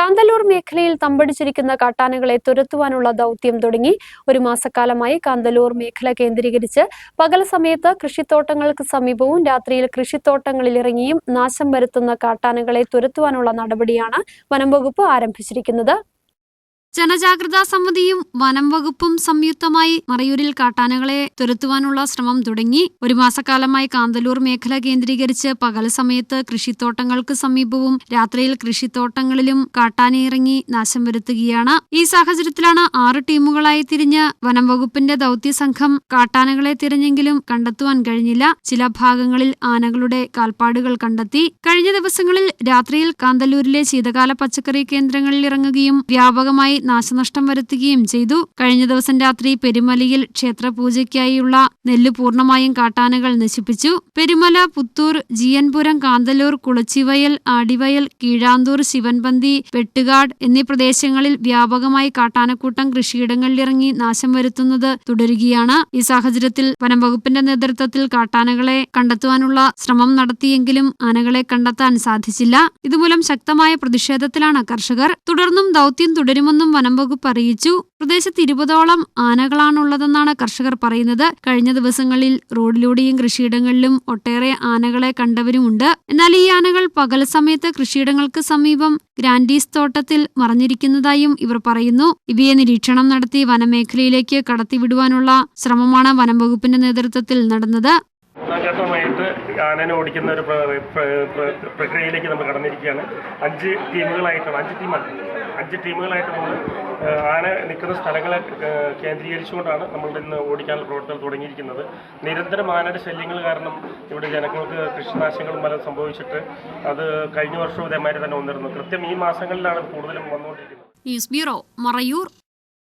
കാന്തല്ലൂർ മേഖലയിൽ തമ്പടിച്ചിരിക്കുന്ന കാട്ടാനകളെ തുരത്തുവാനുള്ള ദൗത്യം തുടങ്ങി. ഒരു മാസക്കാലമായി കാന്തല്ലൂർ മേഖല കേന്ദ്രീകരിച്ച് പകൽ സമയത്ത് കൃഷിത്തോട്ടങ്ങൾക്ക് സമീപവും രാത്രിയിൽ കൃഷിത്തോട്ടങ്ങളിൽ ഇറങ്ങിയും നാശം വരുത്തുന്ന കാട്ടാനകളെ തുരത്തുവാനുള്ള നടപടിയാണ് വനം വകുപ്പ് ആരംഭിച്ചിരിക്കുന്നത്. ജനജാഗ്രതാ സമിതിയും വനം വകുപ്പും സംയുക്തമായി മറയൂരിൽ കാട്ടാനകളെ തുരത്തുവാനുള്ള ശ്രമം തുടങ്ങി. ഒരു മാസക്കാലമായി കാന്തല്ലൂർ മേഖല കേന്ദ്രീകരിച്ച് പകൽ സമയത്ത് കൃഷിത്തോട്ടങ്ങൾക്ക് സമീപവും രാത്രിയിൽ കൃഷിത്തോട്ടങ്ങളിലും കാട്ടാനയിറങ്ങി നാശം വരുത്തുകയാണ്. ഈ സാഹചര്യത്തിലാണ് ആറ് ടീമുകളായി തിരിഞ്ഞ് വനം വകുപ്പിന്റെ ദൗത്യസംഘം കാട്ടാനകളെ തിരഞ്ഞെങ്കിലും കണ്ടെത്തുവാൻ കഴിഞ്ഞില്ല. ചില ഭാഗങ്ങളിൽ ആനകളുടെ കാൽപ്പാടുകൾ കണ്ടെത്തി. കഴിഞ്ഞ ദിവസങ്ങളിൽ രാത്രിയിൽ കാന്തല്ലൂരിലെ ശീതകാല പച്ചക്കറി കേന്ദ്രങ്ങളിൽ ഇറങ്ങുകയും വ്യാപകമായി നാശനഷ്ടം വരുത്തുകയും ചെയ്തു. കഴിഞ്ഞ ദിവസം രാത്രി പെരുമലയിൽ ക്ഷേത്രപൂജയ്ക്കായുള്ള നെല്ല് പൂർണമായും കാട്ടാനകൾ നശിപ്പിച്ചു. പെരുമല പുത്തൂർ ജിയൻപുരം കാന്തല്ലൂർ കുളച്ചിവയൽ ആടിവയൽ കീഴാന്തൂർ ശിവൻപന്തി വെട്ടുകാട് എന്നീ പ്രദേശങ്ങളിൽ വ്യാപകമായി കാട്ടാനക്കൂട്ടം കൃഷിയിടങ്ങളിലിറങ്ങി നാശം വരുത്തുന്നത് തുടരുകയാണ്. ഈ സാഹചര്യത്തിൽ വനം വകുപ്പിന്റെ നേതൃത്വത്തിൽ കാട്ടാനകളെ കണ്ടെത്തുവാനുള്ള ശ്രമം നടത്തിയെങ്കിലും ആനകളെ കണ്ടെത്താൻ സാധിച്ചില്ല. ഇതുമൂലം ശക്തമായ പ്രതിഷേധത്തിലാണ് കർഷകർ. തുടർന്നും ദൌത്യം തുടരുമെന്നും വനംവകുപ്പ് അറിയിച്ചു. പ്രദേശത്ത് ഇരുപതോളം ആനകളാണുള്ളതെന്നാണ് കർഷകർ പറയുന്നത്. കഴിഞ്ഞ ദിവസങ്ങളിൽ റോഡിലൂടെയും കൃഷിയിടങ്ങളിലും ഒട്ടേറെ ആനകളെ കണ്ടവരുമുണ്ട്. എന്നാൽ ഈ ആനകൾ പകൽ സമയത്ത് കൃഷിയിടങ്ങൾക്ക് സമീപം ഗ്രാൻഡീസ് തോട്ടത്തിൽ മറഞ്ഞിരിക്കുന്നതായും ഇവർ പറയുന്നു. ഇവയെ നിരീക്ഷണം നടത്തി വനമേഖലയിലേക്ക് കടത്തിവിടുവാനുള്ള ശ്രമമാണ് വനംവകുപ്പിന്റെ നേതൃത്വത്തിൽ നടന്നത്. സമയത്ത് ആനനെ ഓടിക്കുന്ന ഒരു പ്ര- പ്ര- പ്ര- പ്രക്രിയയിലേക്ക് നമ്മൾ കടന്നിരിക്കുകയാണ്. അഞ്ച് ടീമുകളായിട്ടാണ് അഞ്ച് ടീമാണ് അഞ്ച് ടീമുകളായിട്ട് നമ്മൾ ആന നിൽക്കുന്ന സ്ഥലങ്ങളെ കേന്ദ്രീകരിച്ചുകൊണ്ടാണ് നമ്മൾ ഇന്ന് ഓടിക്കാനുള്ള പ്രവർത്തനം തുടങ്ങിയിരിക്കുന്നത്. നിരന്തരം ആനയുടെ ശല്യങ്ങൾ കാരണം ഇവിടെ ജനങ്ങൾക്ക് കൃഷിനാശങ്ങളും പലതും സംഭവിച്ചിട്ട് അത് കഴിഞ്ഞ വർഷവും ഇതേമാതിരി തന്നെ വന്നിരുന്നു. കൃത്യം ഈ മാസങ്ങളിലാണ് കൂടുതലും വന്നുകൊണ്ടിരിക്കുന്നത്. News bureau Marayur.